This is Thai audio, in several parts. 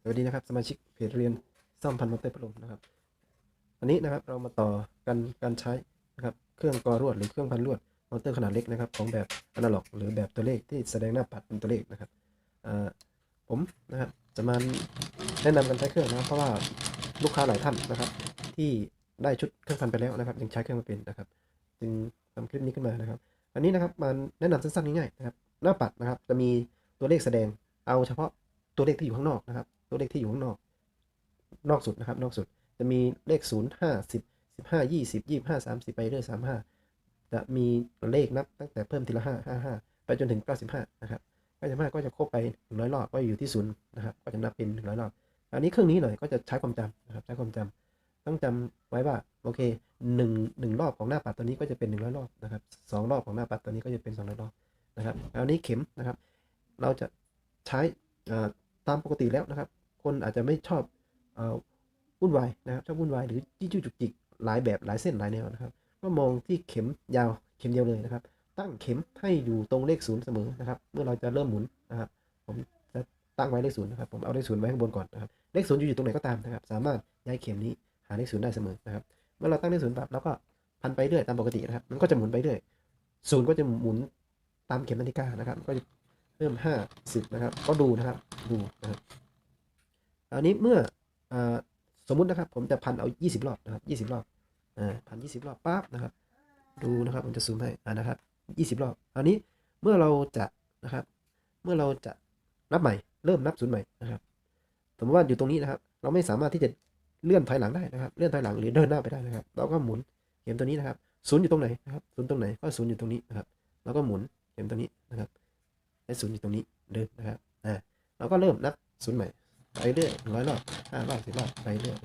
สวัสดีนะครับสมาชิกเพจเรียนซ่อมพันมอเตอร์พัดลมนะครับวันนี้นะครับเรามาต่อกันการใช้นะครับเครื่องกอรวดหรือเครื่องพันลวดมอเตอร์ขนาดเล็กนะครับ ของแบบอนาล็อก หรือแบบตัวเลขที่แสดงหน้าปัดเป็นตัวเลขนะครับผมนะครับจะมาแนะนำการใช้เครื่องนะครับเพราะว่าลูกค้าหลายท่านนะครับ ที่ได้ชุดเครื่องพันไปแล้วนะครับยังใช้เครื่องม่เป็นนะครับ จึงทำคลิปนี้ขึ้นมานะครับ อันนี้นะครับมาแนะนำสั้นๆง่ายๆนะครับหน้าปัดนะครับจะมีตัวเลขแสดงเอาเฉพาะตัวเลขที่อยู่ข้างนอกนะครับ ตัวเลขที่อยู่ข้างนอก นอกสุดนะครับ นอกสุด จะมีเลขศูนย์ห้าสิบสิบห้ายี่สิบยี่ห้าสามสิบไปเรื่อยสามห้าจะมีเลขนับตั้งแต่เพิ่มทีละห้าห้าห้าไปจนถึงเก้าสิบห้านะครับเก้าสิบห้าก็จะครบไปหนึ่งร้อยรอบ ก็อยู่ที่ศูนย์นะครับ ก็จะนับเป็นหนึ่งร้อยรอบ อันนี้เครื่องนี้หน่อยก็จะใช้ความจำนะครับ ใช้ความจำต้องจำไว้ว่าโอเคหนึ่งหนึ่งรอบของหน้าปัดตัวนี้ก็จะเป็นหนึ่งร้อยรอบนะครับสองรอบของหน้าปัดตัวนี้ก็จะเป็นสองร้อยรอบนะครับอันนี้เข็มนะครับ เราจะใช้ตามปกติแล้วนะครับ คนอาจจะไม่ชอบวุ่นวายนะครับชอบวุ่นวายหรือจี้จู้จุกจิกหลายแบบหลายเส้นหลายแนวนะครับ ก็มองที่เข็มยาวเข็มเดียวเลยนะครับ ตั้งเข็มให้อยู่ตรงเลขศูนย์เสมอนะครับ เมื่อเราจะเริ่มหมุนนะครับ ผมจะตั้งไว้เลขศูนย์นะครับ ผมเอาเลขศูนย์ไว้ข้างบนก่อนนะครับ เลขศูนย์อยู่ตรงไหนก็ตามนะครับ สามารถย้ายเข็มนี้หาเลขศูนย์ได้เสมอนะครับ เมื่อเราตั้งเลขศูนย์ปั๊บเราก็พันไปเรื่อยตามปกตินะครับ มันก็จะหมุนไปเรื่อยศูนย์ก็จะหมุนตามเข็มนาฬิกานะครับ ก็จะเริ่มห้าสิบนะครับ ก็ดูนะครับ ดูนะครับ อันนี้เมื่ออสมมุตินะครับ ผมจะพันเอา 20 รอบนะครับ20 รอบอ่าพัน20รอบปั๊บนะครับ ดูนะครับผมจะซูมให้อ่านะครับ 20 รอบ อันนี้เมื่อเราจะนะครับ เมื่อเราจะนับใหม่ เริ่มนับศูนย์ใหม่นะครับ สมมติว่าอยู่ตรงนี้นะครับ เราไม่สามารถที่จะเลื่อนถอยหลังได้นะครับ เลื่อนถอยหลังหรือเดินหน้าไปได้นะครับ เราก็หมุนเข็มตัวนี้นะครับศูนย์อยู่ตรงไหนนะครับศูนย์ตรงไหนก็ศูนย์อยู่ตรงนี้นะครับเราก็หมุนเข็มตัวนี้นะครับให้ศูนย์อยู่ตรงนี้เดินนะครับอ่าเราก็เริ่มนับศูนย์ใหม่ ไปเรื่อยร้อยรอบห้ารอบสิบรอบไปเรื่อย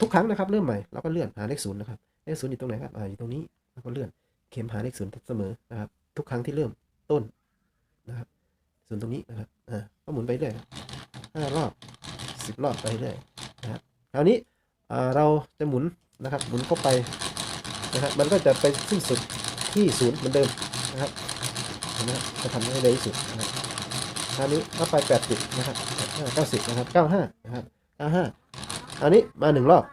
ทุกครั้งนะครับเริ่มใหม่เราก็เลื่อนหาเลขศูนย์นะครับเลขศูนย์อยู่ตรงไหนครับอ่าอยู่ตรงนี้แล้วก็เลื่อนเข็มหาเลขศูนย์เสมอนะครับ ทุกครั้งที่เริ่มต้นนะครับศูนย์ตรงนี้นะครับอ่าก็หมุนไปเรื่อยห้ารอบสิบรอบไปเรื่อยนะครับคราวนี้อ่าเราจะหมุนนะครับ หมุนเข้าไปนะครับมันก็จะไปสิ้นสุดที่ศูนย์เหมือนเดิมนะครับเห็นไหมครับจะทำให้เร็วที่สุดนะครับ คราวนี้ก็ไปแปดสิบนะครับเก้าสิบนะครับเก้าห้านะครับเก้าห้าอันนี้มาหนึ่งรอบ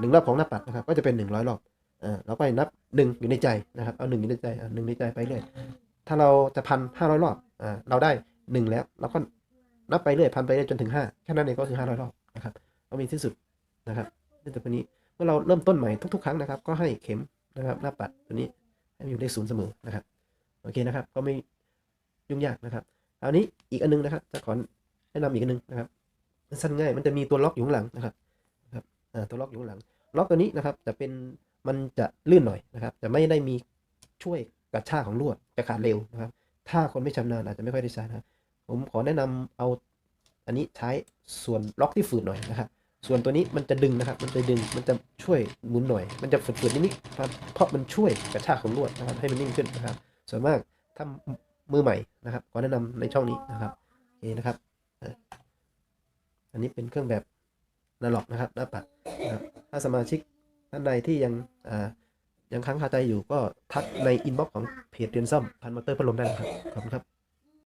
หนึ่งรอบของหน้าปัดนะครับ ก็จะเป็นหนึ่งร้อยรอบ อ่า เราก็นับหนึ่งอยู่ในใจนะครับ เอาหนึ่งอยู่ในใจอ่าหนึ่งในใจไปเรื่อย ถ้าเราจะพันห้าร้อยรอบ อ่า เราได้หนึ่งแล้ว เราก็นับไปเรื่อยพันไปเรื่อยจนถึงห้าแค่นั้นเองก็คือห้าร้อยรอบนะครับก็มีที่สุดนะครับนี่ตัวนี้เมื่อเราเริ่มต้นใหม่ทุกๆ ครั้งนะครับ ก็ให้เข็มนะครับหน้าปัดตัวนี้ให้มันอยู่เลขศูนย์เสมอนะครับ โอเคนะครับ ก็ไม่ยุ่งยากนะครับ ครานี้อีกอันนึงนะครับจะขอแนะนำอีกอันนึงนะครับมันสั้นง่ายมันจะมีตัวล็อกอยู่หลังนะครับนะครับตัวล็อกอยู่หลัง ล็อกตัวนี้นะครับ จะเป็นมันจะลื่นหน่อยนะครับ จะไม่ได้มีช่วยกระชากของลวดจะขาดเร็วนะครับ ถ้าคนไม่ชำนาญอาจจะไม่ค่อยได้ใช้นะครับผมขอแนะนำเอาอันนี้ใช้ส่วนล็อกที่ฝืดหน่อยนะครับ ส่วนตัวนี้มันจะดึงนะครับ มันจะดึงมันจะช่วยหมุนหน่อย มันจะฝืดๆนิดๆครับเพราะมันช่วยกระชากของลวดนะครับให้มันนิ่งขึ้นนะครับ ส่วนมากถ้า มือใหม่นะครับขอแนะนำในช่องนี้นะครับโอเคนะครับ อันนี้เป็นเครื่องแบบนาล็อกนะครับหน้าปัดนะครับถ้าสมาชิกท่านใดที่ยังยังค้างคาใจอยู่ก็ทักในอินบ็อกซ์ของเพจเรียนซ่อมพันมอเตอร์พัดลมได้นะครับขอบคุณครับ